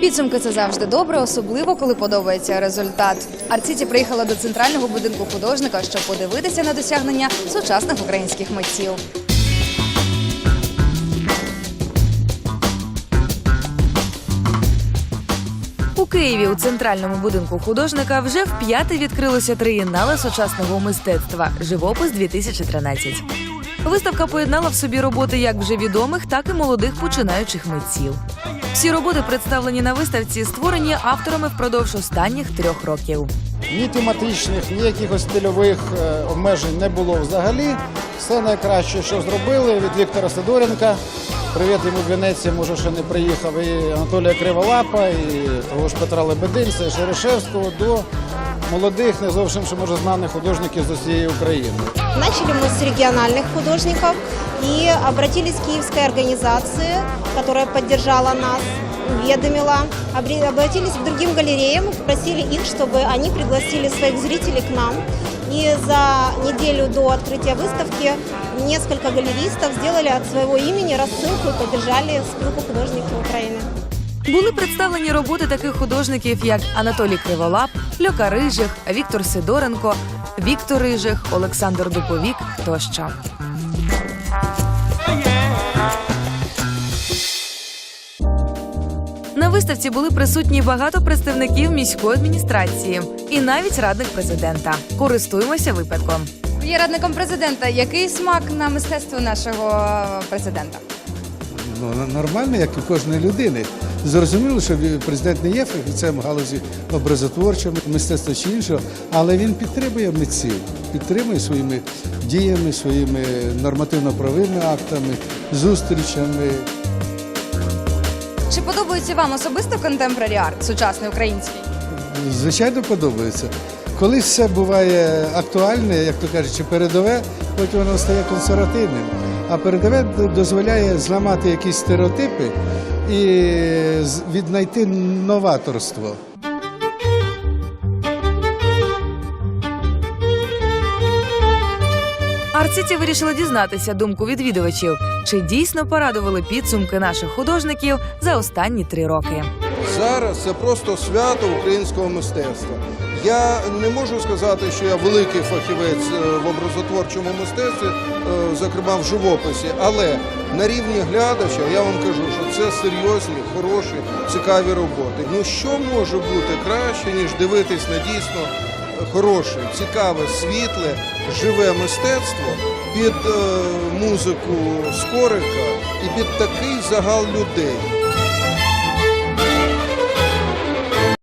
Підсумки це завжди добре, особливо коли подобається результат. Арціті приїхала до центрального будинку художника, щоб подивитися на досягнення сучасних українських митців. У Києві у центральному будинку художника вже вп'яте відкрилося триєннале сучасного мистецтва Живопис 2013 Виставка поєднала в собі роботи як вже відомих, так і молодих починаючих митців. Всі роботи, представлені на виставці, створені авторами впродовж останніх трьох років. Ні тематичних, ні якихось стильових е, обмежень не було взагалі. Все найкраще, що зробили від Віктора Сидоренка. Привіт йому в Венеції, може, ще не приїхав. І Анатолія Криволапа, і того ж Петра Лебединця, і Шерешевського до молодих, не зовсім що може знаних художників з усієї України. Начали мы с региональных художников и обратились к киевской организации, которая поддержала нас, уведомила. Обре- Обратились к другим галереям, просили их, чтобы они пригласили своих зрителей к нам. И за неделю до открытия выставки несколько галеристов сделали от своего имени рассылку и поддержали спилку художников Украины. Були представлені роботи таких художників, як Анатолій Криволап, Льока Рижих, Віктор Сидоренко, Віктор Рижих, Олександр Дуповік тощо. На виставці були присутні багато представників міської адміністрації і навіть радник президента. Користуємося випадком. Є радником президента. Який смак на мистецтво нашого президента? ну, нормально, як і кожної людини. Зрозуміло, що президент не є фахівцем галузі образотворчого мистецтва чи іншого, але він підтримує митців, підтримує своїми діями, своїми нормативно-правовими актами, зустрічами. Чи подобається вам особисто контемпорарі арт, сучасний український? Звичайно, подобається. Колись все буває актуальне, як то кажучи, передове, потім воно стає консервативним. А передове дозволяє зламати якісь стереотипи і віднайти новаторство. Арціті вирішила дізнатися думку відвідувачів, чи дійсно порадували підсумки наших художників за останні три роки. Зараз це просто свято українського мистецтва. Я не можу сказати, що я великий фахівець е, в образотворчому мистецтві, е, зокрема в живописі, але на рівні глядача я вам кажу, що це серйозні, хороші, цікаві роботи. Ну що може бути краще, ніж дивитись на дійсно хороше, цікаве, світле, живе мистецтво під е, музику Скорика і під такий загал людей.